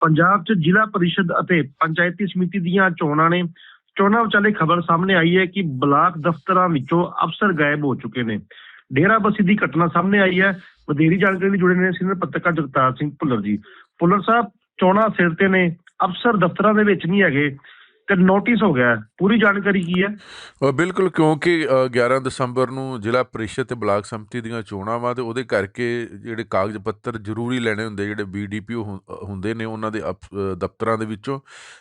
ਪੰਜਾਬ 'ਚ ਜ਼ਿਲ੍ਹਾ ਪਰਿਸ਼ਦ ਅਤੇ ਪੰਚਾਇਤੀ ਸਮਿਤੀ ਦੀਆਂ ਚੋਣਾਂ ਨੇ, ਚੋਣਾਂ ਵਿਚਾਲੇ ਖਬਰ ਸਾਹਮਣੇ ਆਈ ਹੈ ਕਿ ਬਲਾਕ ਦਫ਼ਤਰਾਂ ਵਿੱਚੋਂ ਅਫਸਰ ਗਾਇਬ ਹੋ ਚੁੱਕੇ ਨੇ। ਡੇਰਾਬੱਸੀ ਦੀ ਘਟਨਾ ਸਾਹਮਣੇ ਆਈ ਹੈ। ਵਧੇਰੀ ਜਾਣਕਾਰੀ ਲਈ ਜੁੜੇ ਨੇ ਸੀਨੀਅਰ ਪੱਤਰਕਾਰ ਜਗਤਾਰ ਸਿੰਘ ਭੁੱਲਰ ਜੀ। ਭੁੱਲਰ ਸਾਹਿਬ, ਚੋਣਾਂ ਸਿਰ ਤੇ ਨੇ, ਅਫਸਰ ਦਫ਼ਤਰਾਂ ਦੇ ਵਿੱਚ ਨਹੀਂ ਹੈਗੇ। ਤੇ ਨੋਟਿਸ ਹੋ ਗਿਆ ਪੂਰੀ ਜਾਣਕਾਰੀ ਕੀ ਹੈ? ਬਿਲਕੁਲ ਕਿਉਂਕਿ ਅ, 11 ਦਸੰਬਰ ਨੂੰ ਜ਼ਿਲ੍ਹਾ ਪ੍ਰੀਸ਼ਦ ਤੇ ਬਲਾਕ ਸੰਮਤੀ ਦੀਆਂ ਚੋਣਾਂ ਵਾ ਤੇ ਉਹਦੇ ਕਰਕੇ ਜਿਹੜੇ ਕਾਗਜ਼ ਪੱਤਰ ਜ਼ਰੂਰੀ ਲੈਣੇ ਹੁੰਦੇ ਜਿਹੜੇ ਬੀਡੀਪੀਓ ਹੁੰਦੇ ਨੇ ਉਹਨਾਂ ਦੇ ਦਫ਼ਤਰਾਂ ਦੇ ਵਿੱਚੋਂ।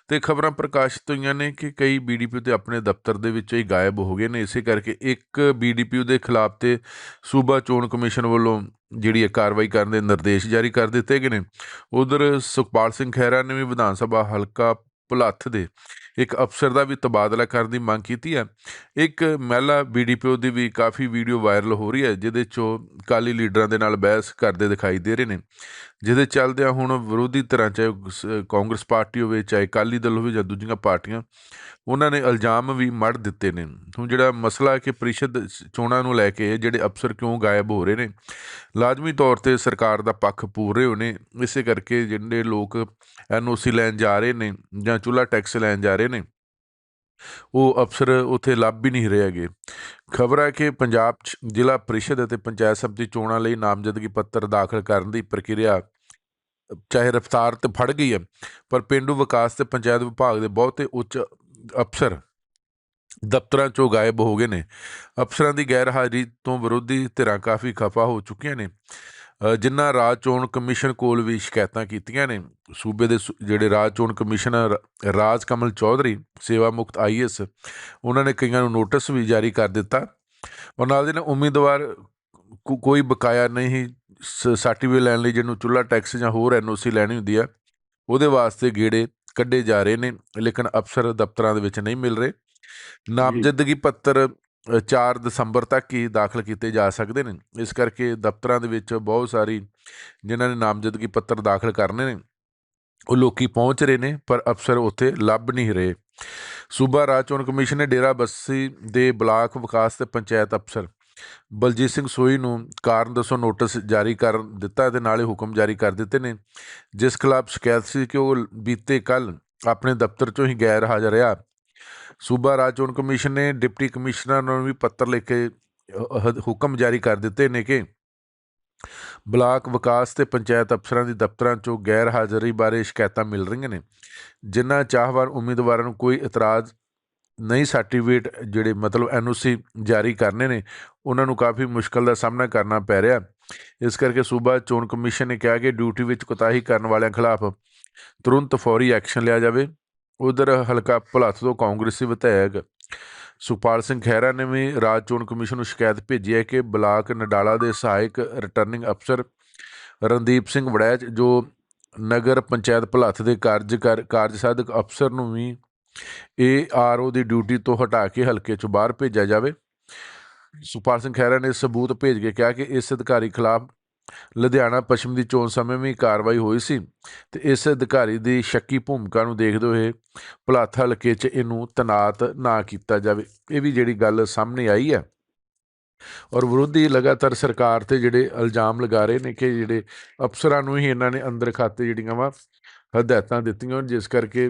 ਤੇ ਖਬਰਾਂ ਪ੍ਰਕਾਸ਼ਿਤ ਹੋਈਆਂ ਨੇ ਕਿ ਕਈ ਬੀਡੀਪੀਓ ਤੇ ਆਪਣੇ ਦਫ਼ਤਰ ਦੇ ਵਿੱਚੋਂ ਹੀ ਗਾਇਬ ਹੋ ਗਏ ਨੇ। ਇਸੇ ਕਰਕੇ ਇੱਕ ਬੀਡੀਪੀਓ ਦੇ ਖਿਲਾਫ ਤੇ ਸੂਬਾ ਚੋਣ ਕਮਿਸ਼ਨ ਵੱਲੋਂ ਜਿਹੜੀ ਇਹ ਕਾਰਵਾਈ ਕਰਨ ਦੇ ਨਿਰਦੇਸ਼ ਜਾਰੀ ਕਰ ਦਿੱਤੇ ਗਏ ਨੇ। ਉਧਰ ਸੁਖਪਾਲ ਸਿੰਘ ਖਹਿਰਾ ਨੇ ਵੀ ਵਿਧਾਨ ਸਭਾ ਹਲਕਾ ਭੁਲੱਥ ਦੇ ਇੱਕ ਅਫਸਰ ਦਾ ਵੀ ਤਬਾਦਲਾ ਕਰਨ ਦੀ ਮੰਗ ਕੀਤੀ ਹੈ। ਇੱਕ ਮਹਿਲਾ ਬੀਡੀਪੀਓ ਦੀ ਵੀ ਕਾਫੀ ਵੀਡੀਓ ਵਾਇਰਲ ਹੋ ਰਹੀ ਹੈ, ਜਿਹਦੇ 'ਚੋਂ ਕਾਲੀ ਲੀਡਰਾਂ ਦੇ ਨਾਲ ਬਹਿਸ ਕਰਦੇ ਦਿਖਾਈ ਦੇ ਰਹੇ ਨੇ। ਜਿਹਦੇ ਚੱਲਦਿਆਂ ਹੁਣ ਵਿਰੋਧੀ ਧਿਰਾਂ, ਚਾਹੇ ਕਾਂਗਰਸ ਪਾਰਟੀ ਹੋਵੇ, ਚਾਹੇ ਕਾਲੀ ਦਲ ਹੋਵੇ ਜਾਂ ਦੂਜੀਆਂ ਪਾਰਟੀਆਂ, ਉਹਨਾਂ ਨੇ ਇਲਜ਼ਾਮ ਵੀ ਮੜ ਦਿੱਤੇ ਨੇ। ਹੁਣ ਜਿਹੜਾ ਮਸਲਾ ਕਿ ਪ੍ਰੀਸ਼ਦ ਚੋਣਾਂ ਨੂੰ ਲੈ ਕੇ ਜਿਹੜੇ ਅਫਸਰ ਕਿਉਂ ਗਾਇਬ ਹੋ ਰਹੇ ਨੇ, ਲਾਜ਼ਮੀ ਤੌਰ ਤੇ ਸਰਕਾਰ ਦਾ ਪੱਖ ਪੂਰ ਰਹੇ ਹੋਣੇ ਇਸੇ ਕਰਕੇ ਜਿਹੜੇ ਲੋਕ ਐਨਓਸੀ ਲੈਣ ਜਾ ਰਹੇ ਨੇ ਜਾਂ ਚੁੱਲਾ ਟੈਕਸ ਲੈਣ ਜਾ ਰਹੇ ਨੇ। ਉਹ ਅਫਸਰ ਉੱਥੇ ਲੱਭ ਵੀ ਨਹੀਂ ਰਹੇ ਖਬਰ ਹੈ ਕਿ ਪੰਜਾਬ 'ਚ ਜ਼ਿਲ੍ਹਾ ਪ੍ਰੀਸ਼ਦ ਅਤੇ ਪੰਚਾਇਤ ਸਮਿਤੀ ਚੋਣਾਂ ਲਈ ਨਾਮਜ਼ਦਗੀ ਪੱਤਰ ਦਾਖਲ ਕਰਨ ਦੀ ਪ੍ਰਕਿਰਿਆ, ਚਾਹੇ ਰਫਤਾਰ ਤੇ ਫੜ ਗਈ ਹੈ, ਪਰ ਪਿੰਡੂ ਵਿਕਾਸ ਤੇ ਪੰਚਾਇਤ ਵਿਭਾਗ ਦੇ ਬਹੁਤੇ ਉੱਚ ਅਫਸਰ ਦਫ਼ਤਰਾਂ 'ਚੋਂ ਗਾਇਬ ਹੋ ਗਏ ਨੇ। ਅਫਸਰਾਂ ਦੀ ਗੈਰ ਹਾਜ਼ਰੀ ਤੋਂ ਵਿਰੋਧੀ ਧਿਰਾਂ ਕਾਫੀ ਖਫਾ ਹੋ ਚੁੱਕੀਆਂ ਨੇ। ਜਿਨ੍ਹਾਂ ਰਾਜ ਚੋਣ ਕਮਿਸ਼ਨ ਕੋਲ ਵੀ ਸ਼ਿਕਾਇਤਾਂ ਕੀਤੀਆਂ ਨੇ ਸੂਬੇ ਦੇ ਜਿਹੜੇ ਰਾਜ ਚੋਣ ਕਮਿਸ਼ਨਰ ਰਾਜ ਕਮਲ ਚੌਧਰੀ ਸੇਵਾ ਮੁਕਤ ਆਈਐਸ ਉਹਨਾਂ ਨੇ ਕਈਆਂ ਨੂੰ ਨੋਟਿਸ ਵੀ ਜਾਰੀ ਕਰ ਦਿੱਤਾ। ਔਰ ਨਾਲ ਦੇ ਨਾਲ ਉਮੀਦਵਾਰ ਕੋਈ ਬਕਾਇਆ ਨਹੀਂ ਸਰਟੀਫਿਕੇਟ ਲੈਣ ਲਈ ਜਿਹਨੂੰ ਚੁੱਲਾ ਟੈਕਸ ਜਾਂ ਹੋਰ ਐਨਓਸੀ ਲੈਣੀ ਹੁੰਦੀ ਆ ਉਹਦੇ ਵਾਸਤੇ ਗੇੜੇ ਕੱਢੇ ਜਾ ਰਹੇ ਨੇ ਲੇਕਿਨ ਅਫਸਰ ਦਫ਼ਤਰਾਂ ਦੇ ਵਿੱਚ ਨਹੀਂ ਮਿਲ ਰਹੇ। ਨਾਮਜ਼ਦਗੀ ਪੱਤਰ 4 ਦਸੰਬਰ ਤੱਕ ਹੀ ਦਾਖਲ ਕੀਤੇ ਜਾ ਸਕਦੇ ਨੇ। ਇਸ ਕਰਕੇ ਦਫ਼ਤਰਾਂ ਦੇ ਵਿੱਚ ਬਹੁਤ ਸਾਰੀ ਜਿਨ੍ਹਾਂ ਨੇ ਨਾਮਜ਼ਦਗੀ ਪੱਤਰ ਦਾਖਲ ਕਰਨੇ ਨੇ, ਉਹ ਲੋਕੀ ਪਹੁੰਚ ਰਹੇ ਨੇ, ਪਰ ਅਫਸਰ ਉੱਥੇ ਲੱਭ ਨਹੀਂ ਰਹੇ। ਸੂਬਾ ਰਾਜ ਚੋਣ ਕਮਿਸ਼ਨ ਨੇ ਡੇਰਾ ਬੱਸੀ ਦੇ ਬਲਾਕ ਵਿਕਾਸ ਤੇ ਪੰਚਾਇਤ ਅਫਸਰ ਬਲਜੀਤ ਸਿੰਘ ਸੋਈ ਨੂੰ ਕਾਰਨ ਦੱਸੋ ਨੋਟਿਸ ਜਾਰੀ ਕਰ ਦਿੱਤਾ ਤੇ ਨਾਲੇ ਹੁਕਮ ਜਾਰੀ ਕਰ ਦਿੱਤੇ ਨੇ, ਜਿਸ ਖਿਲਾਫ ਸ਼ਿਕਾਇਤ ਸੀ ਕਿ ਉਹ ਬੀਤੇ ਕੱਲ ਆਪਣੇ ਦਫ਼ਤਰ ਚੋਂ ਹੀ ਗੈਰ ਹਾਜ਼ਰ ਰਿਹਾ। ਸੂਬਾ ਰਾਜ ਚੋਣ ਕਮਿਸ਼ਨ ਨੇ ਡਿਪਟੀ ਕਮਿਸ਼ਨਰ ਨੂੰ ਵੀ ਪੱਤਰ ਲਿਖ ਕੇ ਹੁਕਮ ਜਾਰੀ ਕਰ ਦਿੱਤੇ ਨੇ ਕਿ ਬਲਾਕ ਵਿਕਾਸ ਤੇ ਪੰਚਾਇਤ ਅਫਸਰਾਂ ਦੀ ਦਫ਼ਤਰਾਂ 'ਚੋਂ ਗੈਰ ਹਾਜ਼ਰੀ ਬਾਰੇ ਸ਼ਿਕਾਇਤਾਂ ਮਿਲ ਰਹੀਆਂ ਨੇ, ਜਿਨ੍ਹਾਂ ਚਾਹਵਾਨ ਉਮੀਦਵਾਰਾਂ ਨੂੰ ਕੋਈ ਇਤਰਾਜ਼ ਨਹੀਂ ਸਰਟੀਫਿਕੇਟ ਜਿਹੜੇ ਮਤਲਬ ਐਨਓਸੀ ਜਾਰੀ ਕਰਨੇ ਨੇ, ਉਹਨਾਂ ਨੂੰ ਕਾਫੀ ਮੁਸ਼ਕਲ ਦਾ ਸਾਹਮਣਾ ਕਰਨਾ ਪੈ ਰਿਹਾ। ਇਸ ਕਰਕੇ ਸੂਬਾ ਚੋਣ ਕਮਿਸ਼ਨ ਨੇ ਕਿਹਾ ਕਿ ਡਿਊਟੀ ਵਿੱਚ ਕੁਤਾਹੀ ਕਰਨ ਵਾਲਿਆਂ ਖਿਲਾਫ ਤੁਰੰਤ ਫੌਰੀ ਐਕਸ਼ਨ ਲਿਆ ਜਾਵੇ। ਉਧਰ ਹਲਕਾ ਭਲੱਥ ਤੋਂ ਕਾਂਗਰਸੀ ਵਿਧਾਇਕ ਸੁਪਾਲ ਸਿੰਘ ਖਹਿਰਾ ਨੇ ਵੀ ਰਾਜ ਚੋਣ ਕਮਿਸ਼ਨ ਨੂੰ ਸ਼ਿਕਾਇਤ ਭੇਜੀ ਹੈ ਕਿ ਬਲਾਕ ਨਡਾਲਾ ਦੇ ਸਹਾਇਕ ਰਿਟਰਨਿੰਗ ਅਫਸਰ ਰਣਦੀਪ ਸਿੰਘ ਵੜੈਚ, ਜੋ ਨਗਰ ਪੰਚਾਇਤ ਭਲੱਥ ਦੇ ਕਾਰਜ ਕਾਰਜ ਸਾਧਕ ਅਫਸਰ ਨੂੰ ਵੀ ਇਹ ਆਰਓ ਦੀ ਡਿਊਟੀ ਤੋਂ ਹਟਾ ਕੇ ਹਲਕੇ ਚੋਂ ਬਾਹਰ ਭੇਜਿਆ ਜਾਵੇ। ਸੁਪਾਲ ਸਿੰਘ ਖਹਿਰਾ ਨੇ ਸਬੂਤ ਭੇਜ ਕੇ ਕਿਹਾ ਕਿ ਇਸ ਅਧਿਕਾਰੀ ਖਿਲਾਫ ਲੁਧਿਆਣਾ ਪੱਛਮ ਦੀ ਚੋਣ ਸਮੇਂ ਵੀ ਕਾਰਵਾਈ ਹੋਈ ਸੀ ਤੇ ਇਸ ਅਧਿਕਾਰੀ ਦੀ ਸ਼ੱਕੀ ਭੂਮਿਕਾ ਨੂੰ ਦੇਖਦੇ ਹੋਏ ਭੁਲੱਥ ਹਲਕੇ 'ਚ ਇਹਨੂੰ ਤਨਾਤ ਨਾ ਕੀਤਾ ਜਾਵੇ। ਇਹ ਵੀ ਜਿਹੜੀ ਗੱਲ ਸਾਹਮਣੇ ਆਈ ਹੈ ਔਰ ਵਿਰੋਧੀ ਲਗਾਤਾਰ ਸਰਕਾਰ ਤੇ ਜਿਹੜੇ ਇਲਜ਼ਾਮ ਲਗਾ ਰਹੇ ਨੇ ਕਿ ਜਿਹੜੇ ਅਫਸਰਾਂ ਨੂੰ ਹੀ ਇਹਨਾਂ ਨੇ ਅੰਦਰ ਖਾਤੇ ਜਿਹੜੀਆਂ ਵਾ ਹਦਾਇਤਾਂ ਦਿੱਤੀਆਂ ਜਿਸ ਕਰਕੇ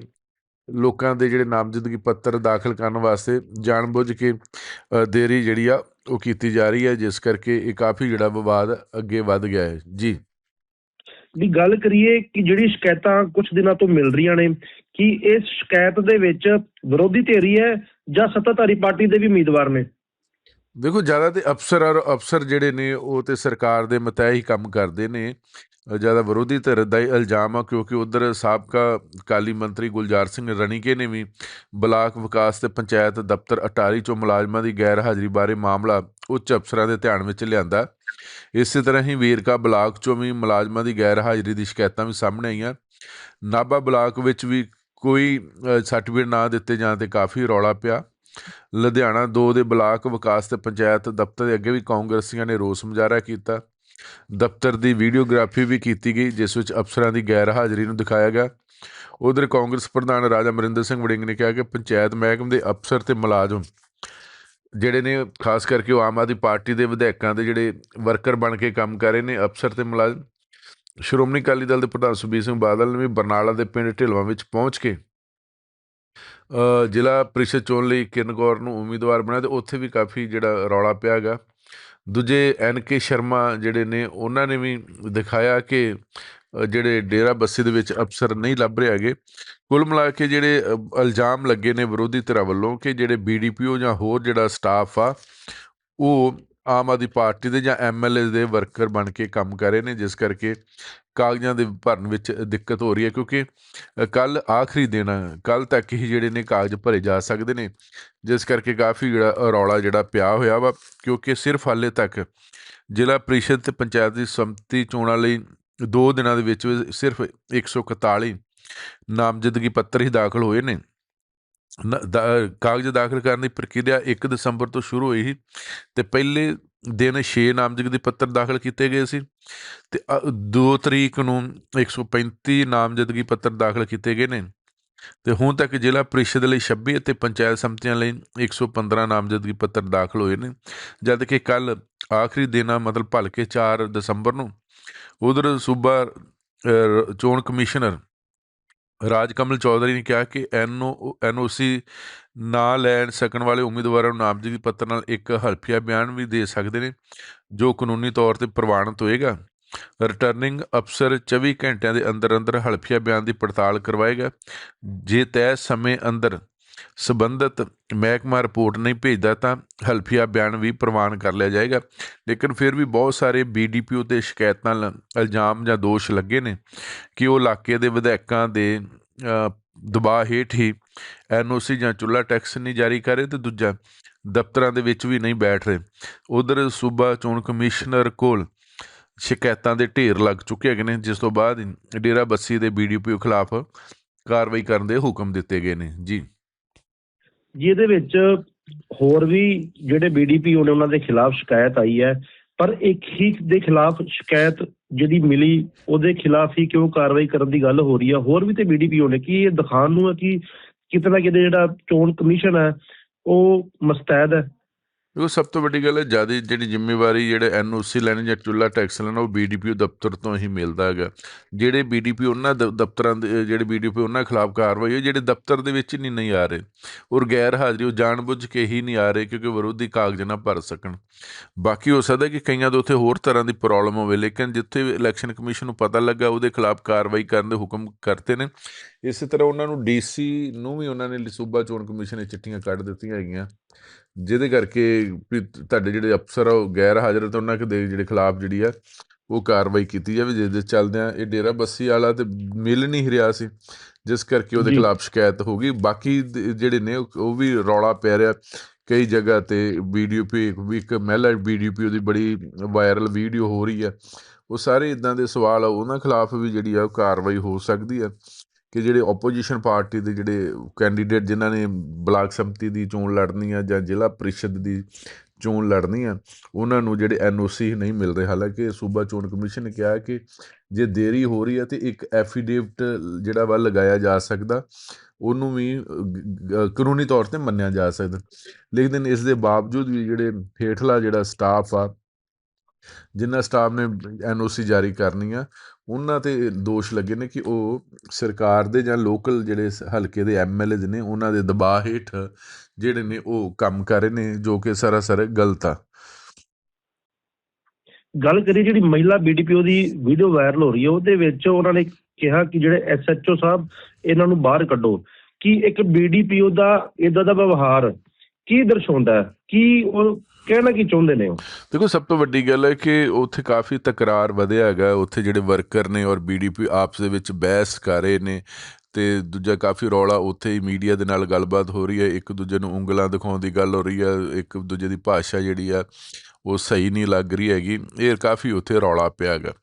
ਲੋਕਾਂ ਦੇ ਜਿਹੜੇ ਨਾਮਜ਼ਦਗੀ ਪੱਤਰ ਦਾਖਲ ਕਰਨ ਵਾਸਤੇ ਜਾਣਬੁੱਝ ਕੇ ਅ, ਦੇਰੀ ਜਿਹੜੀ ਆ ਉਹ ਕੀਤੀ ਜਾ ਰਹੀ ਹੈ ਜਿਸ ਕਰਕੇ ਇਹ ਕਾਫੀ ਜਿਹੜਾ ਵਿਵਾਦ ਅੱਗੇ ਵੱਧ ਗਿਆ ਹੈ। ਜੀ। ਦੀ ਗੱਲ ਕਰੀਏ ਕਿ ਜਿਹੜੀ ਸ਼ਿਕਾਇਤਾਂ ਕੁਝ ਦਿਨਾਂ ਤੋਂ ਮਿਲ ਰਹੀਆਂ ਨੇ ਕਿ ਇਸ ਸ਼ਿਕਾਇਤ ਦੇ ਵਿੱਚ ਵਿਰੋਧੀ ਧਿਰੀ ਹੈ ਜਾਂ ਸੱਤਾਧਾਰੀ ਪਾਰਟੀ ਦੇ ਵੀ ਉਮੀਦਵਾਰ ਨੇ? ਦੇਖੋ ਜ਼ਿਆਦਾ ਤੇ ਅਫਸਰ ਔਰ ਅਫਸਰ ਜਿਹੜੇ ਨੇ ਉਹ ਤੇ ਸਰਕਾਰ ਦੇ ਮਤਹਿ ਹੀ ਕੰਮ ਕਰਦੇ ਨੇ। ਜ਼ਿਆਦਾ ਵਿਰੋਧੀ ਧਿਰ ਦਾ ਹੀ ਇਲਜ਼ਾਮ ਆ, ਕਿਉਂਕਿ ਉਧਰ ਸਾਬਕਾ ਕਾਲੀ ਮੰਤਰੀ ਗੁਲਜ਼ਾਰ ਸਿੰਘ ਰਣੀਕੇ ਨੇ ਵੀ ਬਲਾਕ ਵਿਕਾਸ ਤੇ ਪੰਚਾਇਤ ਦਫ਼ਤਰ ਅਟਾਰੀ ਚੋਂ ਮੁਲਾਜ਼ਮਾਂ ਦੀ ਗੈਰ ਹਾਜ਼ਰੀ ਬਾਰੇ ਮਾਮਲਾ ਉੱਚ ਅਫਸਰਾਂ ਦੇ ਧਿਆਨ ਵਿੱਚ ਲਿਆਂਦਾ। ਇਸੇ ਤਰ੍ਹਾਂ ਹੀ ਵੇਰਕਾ ਬਲਾਕ ਚੋਂ ਵੀ ਮੁਲਾਜ਼ਮਾਂ ਦੀ ਗੈਰ ਹਾਜ਼ਰੀ ਦੀ ਸ਼ਿਕਾਇਤਾਂ ਵੀ ਸਾਹਮਣੇ ਆਈਆਂ। ਨਾਭਾ ਬਲਾਕ ਵਿੱਚ ਵੀ ਕੋਈ ਸਰਟੀਫਿਕੇਟ ਨਾ ਦਿੱਤੇ ਜਾਣ ਤੇ ਕਾਫੀ ਰੌਲਾ ਪਿਆ। ਲੁਧਿਆਣਾ 2 ਦੇ ਬਲਾਕ ਵਿਕਾਸ ਤੇ ਪੰਚਾਇਤ ਦਫ਼ਤਰ ਦੇ ਅੱਗੇ ਵੀ ਕਾਂਗਰਸੀਆਂ ਨੇ ਰੋਸ ਮੁਜ਼ਾਹਰਾ ਕੀਤਾ। ਦਫ਼ਤਰ ਦੀ ਵੀਡੀਓਗ੍ਰਾਫੀ ਵੀ ਕੀਤੀ ਗਈ, ਜਿਸ ਵਿੱਚ ਅਫਸਰਾਂ ਦੀ ਗੈਰ ਹਾਜ਼ਰੀ ਨੂੰ ਦਿਖਾਇਆ ਗਿਆ। ਉਧਰ ਕਾਂਗਰਸ ਪ੍ਰਧਾਨ ਰਾਜਾ ਅਮਰਿੰਦਰ ਸਿੰਘ ਵੜਿੰਗ ਨੇ ਕਿਹਾ ਕਿ ਪੰਚਾਇਤ ਮਹਿਕਮੇ ਦੇ ਅਫਸਰ ਤੇ ਮੁਲਾਜ਼ਮ ਜਿਹੜੇ ਨੇ, ਖਾਸ ਕਰਕੇ ਉਹ ਆਮ ਆਦਮੀ ਪਾਰਟੀ ਦੇ ਵਿਧਾਇਕਾਂ ਦੇ ਜਿਹੜੇ ਵਰਕਰ ਬਣ ਕੇ ਕੰਮ ਕਰ ਰਹੇ ਨੇ, ਅਫਸਰ ਤੇ ਮੁਲਾਜ਼ਮ। ਸ਼੍ਰੋਮਣੀ ਅਕਾਲੀ ਦਲ ਦੇ ਪ੍ਰਧਾਨ ਸੁਖਬੀਰ ਸਿੰਘ ਬਾਦਲ ਨੇ ਵੀ ਬਰਨਾਲਾ ਦੇ ਪਿੰਡ ਢਿਲਵਾਂ ਵਿੱਚ ਪਹੁੰਚ ਕੇ ਜ਼ਿਲ੍ਹਾ ਪ੍ਰੀਸ਼ਦ ਚੋਣ ਲਈ ਕਿਰਨ ਕੌਰ ਨੂੰ ਉਮੀਦਵਾਰ ਬਣਾਇਆ ਤੇ ਉੱਥੇ ਵੀ ਕਾਫੀ ਜਿਹੜਾ ਰੌਲਾ ਪਿਆ ਹੈਗਾ। ਦੂਜੇ ਐਨ ਕੇ ਸ਼ਰਮਾ ਜਿਹੜੇ ਨੇ, ਉਹਨਾਂ ਨੇ ਵੀ ਦਿਖਾਇਆ ਕਿ ਜਿਹੜੇ ਡੇਰਾ ਬੱਸੀ ਦੇ ਵਿੱਚ ਅਫਸਰ ਨਹੀਂ ਲੱਭ ਰਹੇ ਹੈਗੇ। ਕੁੱਲ ਮਿਲਾ ਕੇ ਜਿਹੜੇ ਇਲਜ਼ਾਮ ਲੱਗੇ ਨੇ ਵਿਰੋਧੀ ਧਿਰਾਂ ਵੱਲੋਂ ਕਿ ਜਿਹੜੇ ਬੀਡੀਪੀਓ ਜਾਂ ਹੋਰ ਜਿਹੜਾ ਸਟਾਫ ਆ, ਉਹ ਆਮ ਆਦਮੀ ਪਾਰਟੀ ਦੇ ਜਾਂ ਐਮਐਲਏ ਦੇ ਵਰਕਰ ਬਣ ਕੇ ਕੰਮ ਕਰ ਰਹੇ ਨੇ, ਜਿਸ ਕਰਕੇ ਕਾਗਜ਼ਾਂ ਦੇ ਭਰਨ ਵਿੱਚ ਦਿੱਕਤ ਹੋ ਰਹੀ ਹੈ, ਕਿਉਂਕਿ ਕੱਲ ਆਖਰੀ ਦਿਨ ਕੱਲ ਤੱਕ ਹੀ ਜਿਹੜੇ ਨੇ ਕਾਗਜ਼ ਭਰੇ ਜਾ ਸਕਦੇ ਨੇ, ਜਿਸ ਕਰਕੇ ਕਾਫੀ ਜਿਹੜਾ ਰੌਲਾ ਜਿਹੜਾ ਪਿਆ ਹੋਇਆ ਵਾ, ਕਿਉਂਕਿ ਸਿਰਫ ਹਾਲੇ ਤੱਕ ਜ਼ਿਲ੍ਹਾ ਪ੍ਰੀਸ਼ਦ ਤੇ ਪੰਚਾਇਤ ਦੀ ਸੰਮਤੀ ਚੋਣਾਂ ਲਈ ਦੋ ਦਿਨਾਂ ਦੇ ਵਿੱਚ ਵਿੱਚ ਸਿਰਫ 141 ਨਾਮਜ਼ਦਗੀ ਪੱਤਰ ਹੀ ਦਾਖਲ ਹੋਏ ਨੇ। ਕਾਗਜ਼ ਦਾਖਲ ਕਰਨ ਦੀ ਪ੍ਰਕਿਰਿਆ 1 ਦਸੰਬਰ ਤੋਂ ਸ਼ੁਰੂ ਹੋਈ ਸੀ ਤੇ ਪਹਿਲੇ ਦਿਨ 6 ਨਾਮਜ਼ਦਗੀ ਪੱਤਰ ਦਾਖਲ ਕੀਤੇ ਗਏ ਸੀ ਤੇ 2 ਤਰੀਕ ਨੂੰ 135 ਨਾਮਜ਼ਦਗੀ ਪੱਤਰ ਦਾਖਲ ਕੀਤੇ ਗਏ ਨੇ ਤੇ ਹੁਣ ਤੱਕ ਜ਼ਿਲ੍ਹਾ ਪ੍ਰੀਸ਼ਦ ਲਈ 26 ਅਤੇ ਪੰਚਾਇਤ ਸਮਤੀਆਂ ਲਈ 115 ਨਾਮਜ਼ਦਗੀ ਪੱਤਰ ਦਾਖਲ ਹੋਏ ਨੇ, ਜਦ ਕਿ ਕੱਲ ਆਖਰੀ ਦਿਨ ਆ, ਮਤਲਬ ਭਲਕੇ 4 ਦਸੰਬਰ ਨੂੰ, ਉਧਰ ਸੂਬਾ ਚੋਣ ਕਮਿਸ਼ਨਰ ਰਾਜ ਕਮਲ ਚੌਧਰੀ ਨੇ ਕਿਹਾ ਕਿ ਐਨਓ, ਐਨਓਸੀ ਨਾ ਲੈਣ ਸਕਣ ਵਾਲੇ ਉਮੀਦਵਾਰਾਂ ਨੂੰ ਨਾਮਜ਼ਦਗੀ ਪੱਤਰ ਨਾਲ ਇੱਕ ਹਲਫੀਆ ਬਿਆਨ ਵੀ ਦੇ ਸਕਦੇ ਨੇ, ਜੋ ਕਾਨੂੰਨੀ ਤੌਰ ਤੇ ਪ੍ਰਵਾਨਿਤ ਹੋਏਗਾ। ਰਿਟਰਨਿੰਗ ਅਫਸਰ 24 ਘੰਟਿਆਂ ਦੇ ਅੰਦਰ ਅੰਦਰ ਹਲਫੀਆ ਬਿਆਨ ਦੀ ਪੜਤਾਲ ਕਰਵਾਏਗਾ। ਜੇ ਤੈਅ ਸਮੇਂ ਅੰਦਰ ਸਬੰਧਤ ਮਹਿਕਮਾ ਰਿਪੋਰਟ ਨਹੀਂ ਭੇਜਦਾ ਤਾਂ ਹਲਫੀਆ ਬਿਆਨ ਵੀ ਪ੍ਰਵਾਨ ਕਰ ਲਿਆ ਜਾਏਗਾ। ਲੇਕਿਨ ਫਿਰ ਵੀ ਬਹੁਤ ਸਾਰੇ ਬੀਡੀਪੀਓ ਤੇ ਸ਼ਿਕਾਇਤਾਂ ਲ- ਇਲਜ਼ਾਮ ਜਾਂ ਦੋਸ਼ ਲੱਗੇ ਨੇ ਕਿ ਉਹ ਇਲਾਕੇ ਦੇ ਵਿਧਾਇਕਾਂ ਦੇ ਦਬਾਅ ਹੇਠ ਹੀ ਐਨਓਸੀ ਜਾਂ ਚੁੱਲਾ ਟੈਕਸ ਨਹੀਂ ਜਾਰੀ ਕਰੇ ਰਹੇ ਤੇ ਦੂਜਾ ਦਫ਼ਤਰਾਂ ਦੇ ਵਿੱਚ ਵੀ ਨਹੀਂ ਬੈਠ ਰਹੇ। ਉਧਰ ਸੂਬਾ ਚੋਣ ਕਮਿਸ਼ਨਰ ਕੋਲ ਸ਼ਿਕਾਇਤਾਂ ਦੇ ਢੇਰ ਲੱਗ ਚੁੱਕੇ ਹੈਗੇ ਨੇ, ਜਿਸ ਤੋਂ ਬਾਅਦ ਹੀ ਡੇਰਾ ਬੱਸੀ ਦੇ ਬੀਡੀਪੀਓ ਖਿਲਾਫ ਕਾਰਵਾਈ ਕਰਨ ਦੇ ਹੁਕਮ ਦਿੱਤੇ ਗਏ ਨੇ। ਜੀ। ਜਿਹਦੇ ਵਿੱਚ ਹੋਰ ਵੀ ਜਿਹੜੇ ਬੀਡੀਪੀਓ ਨੇ ਉਹਨਾਂ ਦੇ ਖਿਲਾਫ ਸ਼ਿਕਾਇਤ ਆਈ ਹੈ, ਪਰ ਇੱਕ ਹੀ ਦੇ ਖਿਲਾਫ ਸ਼ਿਕਾਇਤ ਜਿਹੜੀ ਮਿਲੀ, ਉਹਦੇ ਖਿਲਾਫ ਹੀ ਕਿਉਂ ਕਾਰਵਾਈ ਕਰਨ ਦੀ ਗੱਲ ਹੋ ਰਹੀ ਹੈ ਹੋਰ ਵੀ ਤੇ ਬੀਡੀਪੀਓ ਨੇ ਕੀ ਇਹ ਦਿਖਾਉਣ ਨੂੰ ਹੈ ਕਿ ਕਿਤੇ ਨਾ ਕਿਤੇ ਜਿਹੜਾ ਚੋਣ ਕਮਿਸ਼ਨ ਹੈ, ਉਹ ਮਸਤੈਦ ਹੈ? ਉਹ ਸਭ ਤੋਂ ਵੱਡੀ ਗੱਲ ਹੈ, ਜ਼ਿਆਦਾ ਜਿਹੜੀ ਜ਼ਿੰਮੇਵਾਰੀ ਜਿਹੜੇ ਐਨਓਸੀ ਲੈਣ ਜਾਂ ਚੁੱਲਾ ਟੈਕਸ ਲੈਣਾ, ਉਹ ਬੀਡੀਪੀਓ ਦਫ਼ਤਰ ਤੋਂ ਹੀ ਮਿਲਦਾ ਹੈਗਾ। ਜਿਹੜੇ ਬੀਡੀਪੀਓ ਉਹਨਾਂ ਦਫ਼ਤਰਾਂ ਦੇ ਜਿਹੜੇ ਬੀਡੀਪੀਓ ਉਹਨਾਂ ਖਿਲਾਫ ਕਾਰਵਾਈ ਹੋਈ ਜਿਹੜੇ ਦਫ਼ਤਰ ਦੇ ਵਿੱਚ ਨਹੀਂ ਨਹੀਂ ਆ ਰਹੇ। ਔਰ ਗੈਰ ਹਾਜ਼ਰੀ ਉਹ ਜਾਣਬੁੱਝ ਕੇ ਹੀ ਨਹੀਂ ਆ ਰਹੇ, ਕਿਉਂਕਿ ਵਿਰੋਧੀ ਕਾਗਜ਼ ਨਾ ਭਰ ਸਕਣ। ਬਾਕੀ ਹੋ ਸਕਦਾ ਕਿ ਕਈਆਂ ਦੇ ਉੱਥੇ ਹੋਰ ਤਰ੍ਹਾਂ ਦੀ ਪ੍ਰੋਬਲਮ ਹੋਵੇ, ਲੇਕਿਨ ਜਿੱਥੇ ਇਲੈਕਸ਼ਨ ਕਮਿਸ਼ਨ ਨੂੰ ਪਤਾ ਲੱਗਾ, ਉਹਦੇ ਖਿਲਾਫ ਕਾਰਵਾਈ ਕਰਨ ਦੇ ਹੁਕਮ ਕਰਤੇ ਨੇ। ਇਸੇ ਤਰ੍ਹਾਂ ਉਹਨਾਂ ਨੂੰ ਡੀਸੀ ਨੂੰ ਵੀ ਉਹਨਾਂ ਨੇ ਸੂਬਾ ਚੋਣ ਕਮਿਸ਼ਨ ਨੇ ਚਿੱਠੀਆਂ ਕੱਢ ਦਿੱਤੀਆਂ ਹੈਗੀਆਂ। ਜਿਹਦੇ ਕਰਕੇ ਵੀ ਤੁਹਾਡੇ ਜਿਹੜੇ ਅਫਸਰ ਆ ਉਹ ਗੈਰ ਹਾਜ਼ਰ ਤੇ ਉਹਨਾਂ ਦੇ ਜਿਹੜੇ ਖਿਲਾਫ ਜਿਹੜੀ ਆ ਉਹ ਕਾਰਵਾਈ ਕੀਤੀ ਜਾਵੇ ਜਿਸ ਦੇ ਚੱਲਦਿਆਂ ਇਹ ਡੇਰਾ ਬੱਸੀ ਵਾਲਾ ਤੇ ਮਿਲ ਨਹੀਂ ਰਿਹਾ ਸੀ ਜਿਸ ਕਰਕੇ ਉਹਦੇ। ਖਿਲਾਫ ਸ਼ਿਕਾਇਤ ਹੋ ਗਈ। ਬਾਕੀ ਜਿਹੜੇ ਨੇ ਉਹ ਵੀ ਰੌਲਾ ਪੈ ਰਿਹਾ ਕਈ ਜਗ੍ਹਾ ਤੇ ਵੀਡੀਓ ਪੇ ਵੀ ਇੱਕ ਮਹਿਲਾ ਵੀਡੀਓ ਉਹਦੀ ਬੜੀ ਵਾਇਰਲ ਵੀਡੀਓ ਹੋ ਰਹੀ ਹੈ ਉਹ ਸਾਰੇ ਇਦਾਂ ਦੇ ਸਵਾਲ ਆ ਉਹਨਾਂ ਖਿਲਾਫ ਵੀ ਜਿਹੜੀ ਆ ਉਹ ਕਾਰਵਾਈ ਹੋ ਸਕਦੀ ਹੈ ਕਿ ਜਿਹੜੇ ਆਪੋਜੀਸ਼ਨ ਪਾਰਟੀ ਦੇ ਜਿਹੜੇ ਕੈਂਡੀਡੇਟ ਜਿਨ੍ਹਾਂ ਨੇ ਬਲਾਕ ਸੰਮਤੀ ਦੀ ਚੋਣ ਲੜਨੀ ਆ ਜਾਂ ਜ਼ਿਲ੍ਹਾ ਪ੍ਰੀਸ਼ਦ ਦੀ ਚੋਣ ਲੜਨੀ ਆ ਉਹਨਾਂ ਨੂੰ ਜਿਹੜੇ ਐਨਓਸੀ ਨਹੀਂ ਮਿਲ ਰਹੇ। ਹਾਲਾਂਕਿ ਸੂਬਾ ਚੋਣ ਕਮਿਸ਼ਨ ਨੇ ਕਿਹਾ ਕਿ ਜੇ ਦੇਰੀ ਹੋ ਰਹੀ ਹੈ ਤੇ ਇੱਕ ਐਫੀਡੇਵਿਟ ਜਿਹੜਾ ਵਾ ਲਗਾਇਆ ਜਾ ਸਕਦਾ, ਉਹਨੂੰ ਵੀ ਕਾਨੂੰਨੀ ਤੌਰ ਤੇ ਮੰਨਿਆ ਜਾ ਸਕਦਾ। ਲੇਕਿਨ ਇਸ ਦੇ ਬਾਵਜੂਦ ਵੀ ਜਿਹੜੇ ਹੇਠਲਾ ਜਿਹੜਾ ਸਟਾਫ ਆ, ਜਿਨ੍ਹਾਂ ਸਟਾਫ ਨੇ ਐਨਓਸੀ ਜਾਰੀ ਕਰਨੀ ਆ ਉਹਨਾਂ ਤੇ ਦੋਸ਼ ਲੱਗੇ ਨੇ ਕਿ ਉਹ ਸਰਕਾਰ ਦੇ ਜਾਂ ਲੋਕਲ ਜਿਹੜੇ ਹਲਕੇ ਦੇ ਐਮਐਲਏ ਨੇ, ਉਹਨਾਂ ਦੇ ਦਬਾਅ ਹੇਠ ਜਿਹੜੇ ਨੇ ਉਹ ਕੰਮ ਕਰ ਰਹੇ ਨੇ, ਜੋ ਕਿ ਸਰਾਸਰ ਗਲਤ ਆ। ਗੱਲ ਕਰੀਏ ਜਿਹੜੀ ਮਹਿਲਾ ਬੀਡੀਪੀਓ ਦੀ ਵੀਡੀਓ ਵਾਇਰਲ ਹੋ ਰਹੀ ਹੈ, ਉਹਦੇ ਵਿੱਚ ਉਹਨਾਂ ਨੇ ਕਿਹਾ ਕਿ ਜਿਹੜੇ ਐਸਐਚਓ ਸਾਹਿਬ, ਇਹਨਾਂ ਨੂੰ ਬਾਹਰ ਕੱਢੋ। ਕਿ ਇੱਕ ਬੀਡੀਪੀਓ ਦਾ ਇਦਾਂ ਦਾ ਵਿਵਹਾਰ ਕੀ ਦਰਸਾਉਂਦਾ ਕੀ ਉਹ ਕਹਿਣਾ ਕੀ ਚਾਹੁੰਦੇ ਨੇ ਉਹ? ਦੇਖੋ, ਸਭ ਤੋਂ ਵੱਡੀ ਗੱਲ ਹੈ ਕਿ ਉੱਥੇ ਕਾਫੀ ਤਕਰਾਰ ਵਧਿਆ ਹੈਗਾ। ਉੱਥੇ ਜਿਹੜੇ ਵਰਕਰ ਨੇ ਔਰ ਬੀਡੀਪੀ ਆਪਸ ਦੇ ਵਿੱਚ ਬਹਿਸ ਕਰ ਰਹੇ ਨੇ ਤੇ ਦੂਜਾ ਕਾਫੀ ਰੌਲਾ ਉੱਥੇ ਹੀ ਮੀਡੀਆ ਦੇ ਨਾਲ ਗੱਲਬਾਤ ਹੋ ਰਹੀ ਹੈ। ਇੱਕ ਦੂਜੇ ਨੂੰ ਉਂਗਲਾਂ ਦਿਖਾਉਣ ਦੀ ਗੱਲ ਹੋ ਰਹੀ ਹੈ। ਇੱਕ ਦੂਜੇ ਦੀ ਭਾਸ਼ਾ ਜਿਹੜੀ ਆ ਉਹ ਸਹੀ ਨਹੀਂ ਲੱਗ ਰਹੀ ਹੈਗੀ। ਇਹ ਕਾਫੀ ਉੱਥੇ ਰੌਲਾ ਪਿਆ ਹੈਗਾ।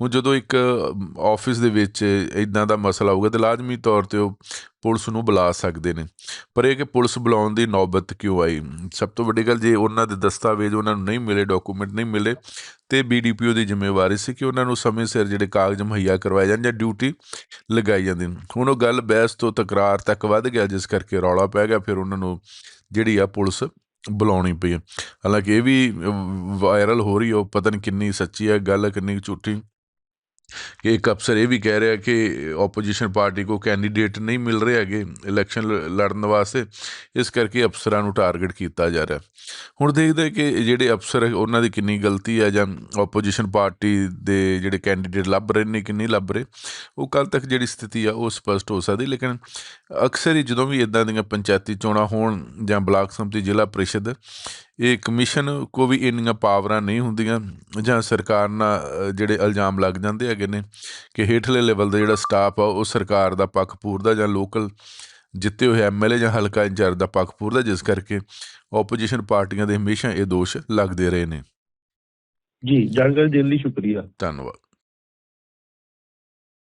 ਹੁਣ ਜਦੋਂ ਇੱਕ ਆਫਿਸ ਦੇ ਵਿੱਚ ਇਦਾਂ ਦਾ ਮਸਲਾ ਹੋਊਗਾ ਤੇ ਲਾਜ਼ਮੀ ਤੌਰ ਤੇ ਉਹ ਪੁਲਿਸ ਨੂੰ ਬੁਲਾ ਸਕਦੇ ਨੇ। ਪਰ ਇਹ ਕਿ ਪੁਲਿਸ ਬੁਲਾਉਣ ਦੀ ਨੌਬਤ ਕਿਉਂ ਆਈ? ਸਭ ਤੋਂ ਵੱਡੀ ਗੱਲ ਜੇ ਉਹਨਾਂ ਦੇ ਦਸਤਾਵੇਜ਼ ਉਹਨਾਂ ਨੂੰ ਨਹੀਂ ਮਿਲੇ ਡਾਕੂਮੈਂਟ ਨਹੀਂ ਮਿਲੇ, ਤੇ ਬੀਡੀਪੀਓ ਦੀ ਜ਼ਿੰਮੇਵਾਰੀ ਸੀ ਕਿ ਉਹਨਾਂ ਨੂੰ ਸਮੇਂ ਸਿਰ ਜਿਹੜੇ ਕਾਗਜ਼ ਮੁਹੱਈਆ ਕਰਵਾਏ ਜਾਣ ਜਾਂ ਡਿਊਟੀ ਲਗਾਈ ਜਾਂਦੀ। ਹੁਣ ਉਹ ਗੱਲ ਬਹਿਸ ਤੋਂ ਤਕਰਾਰ ਤੱਕ ਵੱਧ ਗਿਆ, ਜਿਸ ਕਰਕੇ ਰੌਲਾ ਪੈ ਗਿਆ, ਫਿਰ ਉਹਨਾਂ ਨੂੰ ਜਿਹੜੀ ਆ ਪੁਲਿਸ ਬੁਲਾਉਣੀ ਪਈ ਹੈ। ਹਾਲਾਂਕਿ ਇਹ ਵੀ ਵਾਇਰਲ ਹੋ ਰਹੀ ਉਹ ਪਤਾ ਨਹੀਂ ਕਿੰਨੀ ਸੱਚੀ ਹੈ, ਗੱਲ ਕਿੰਨੀ ਕੁ ਝੂਠੀ ਕਿ ਇੱਕ ਅਫਸਰ ਇਹ ਵੀ ਕਹਿ ਰਿਹਾ ਕਿ ਆਪੋਜੀਸ਼ਨ ਪਾਰਟੀ ਕੋ ਕੈਂਡੀਡੇਟ ਨਹੀਂ ਮਿਲ ਰਹੇ ਹੈਗੇ ਇਲੈਕਸ਼ਨ ਲ- ਲੜਨ ਵਾਸਤੇ, ਇਸ ਕਰਕੇ ਅਫਸਰਾਂ ਨੂੰ ਟਾਰਗੇਟ ਕੀਤਾ ਜਾ ਰਿਹਾ। ਹੁਣ ਦੇਖਦੇ ਹਾਂ ਕਿ ਜਿਹੜੇ ਅਫਸਰ ਉਹਨਾਂ ਦੀ ਕਿੰਨੀ ਗਲਤੀ ਹੈ ਜਾਂ ਆਪੋਜੀਸ਼ਨ ਪਾਰਟੀ ਦੇ ਜਿਹੜੇ ਕੈਂਡੀਡੇਟ ਲੱਭ ਰਹੇ ਨੇ ਕਿ ਨਹੀਂ ਲੱਭ ਰਹੇ, ਉਹ ਕੱਲ ਤੱਕ ਜਿਹੜੀ ਸਥਿਤੀ ਆ, ਉਹ ਸਪਸ਼ਟ ਹੋ ਸਕਦੀ ਲੇਕਿਨ ਅਕਸਰ ਹੀ ਜਦੋਂ ਵੀ ਇਦਾਂ ਦੀਆਂ ਪੰਚਾਇਤੀ ਚੋਣਾਂ ਹੋਣ ਜਾਂ ਬਲਾਕ ਸੰਮਤੀ ਜ਼ਿਲ੍ਹਾ ਪ੍ਰੀਸ਼ਦ ਇਹ ਕਮਿਸ਼ਨ ਕੋ ਵੀ ਇੰਨੀਆਂ ਪਾਵਰਾਂ ਨਹੀਂ ਹੁੰਦੀਆਂ ਜਾਂ ਸਰਕਾਰ ਨਾਲ ਜਿਹੜੇ ਇਲਜ਼ਾਮ ਲੱਗ ਜਾਂਦੇ ਹੈਗੇ ਨੇ ਕਿ ਹੇਠਲੇ ਲੈਵਲ ਦਾ ਜਿਹੜਾ ਸਟਾਫ ਆ ਉਹ ਸਰਕਾਰ ਦਾ ਪੱਖ ਪੂਰਦਾ ਜਾਂ ਲੋਕਲ ਜਿੱਤੇ ਹੋਏ ਐਮਐਲਏ ਜਾਂ ਹਲਕਾ ਇੰਚਾਰਜ ਦਾ ਪੱਖ ਪੂਰਦਾ ਜਿਸ ਕਰਕੇ ਆਪੋਜੀਸ਼ਨ ਪਾਰਟੀਆਂ ਦੇ ਹਮੇਸ਼ਾ ਇਹ ਦੋਸ਼ ਲੱਗਦੇ ਰਹੇ ਨੇ। ਜੀ ਜਾਣਕਾਰੀ ਦੇਣ ਲਈ ਸ਼ੁਕਰੀਆ। ਧੰਨਵਾਦ।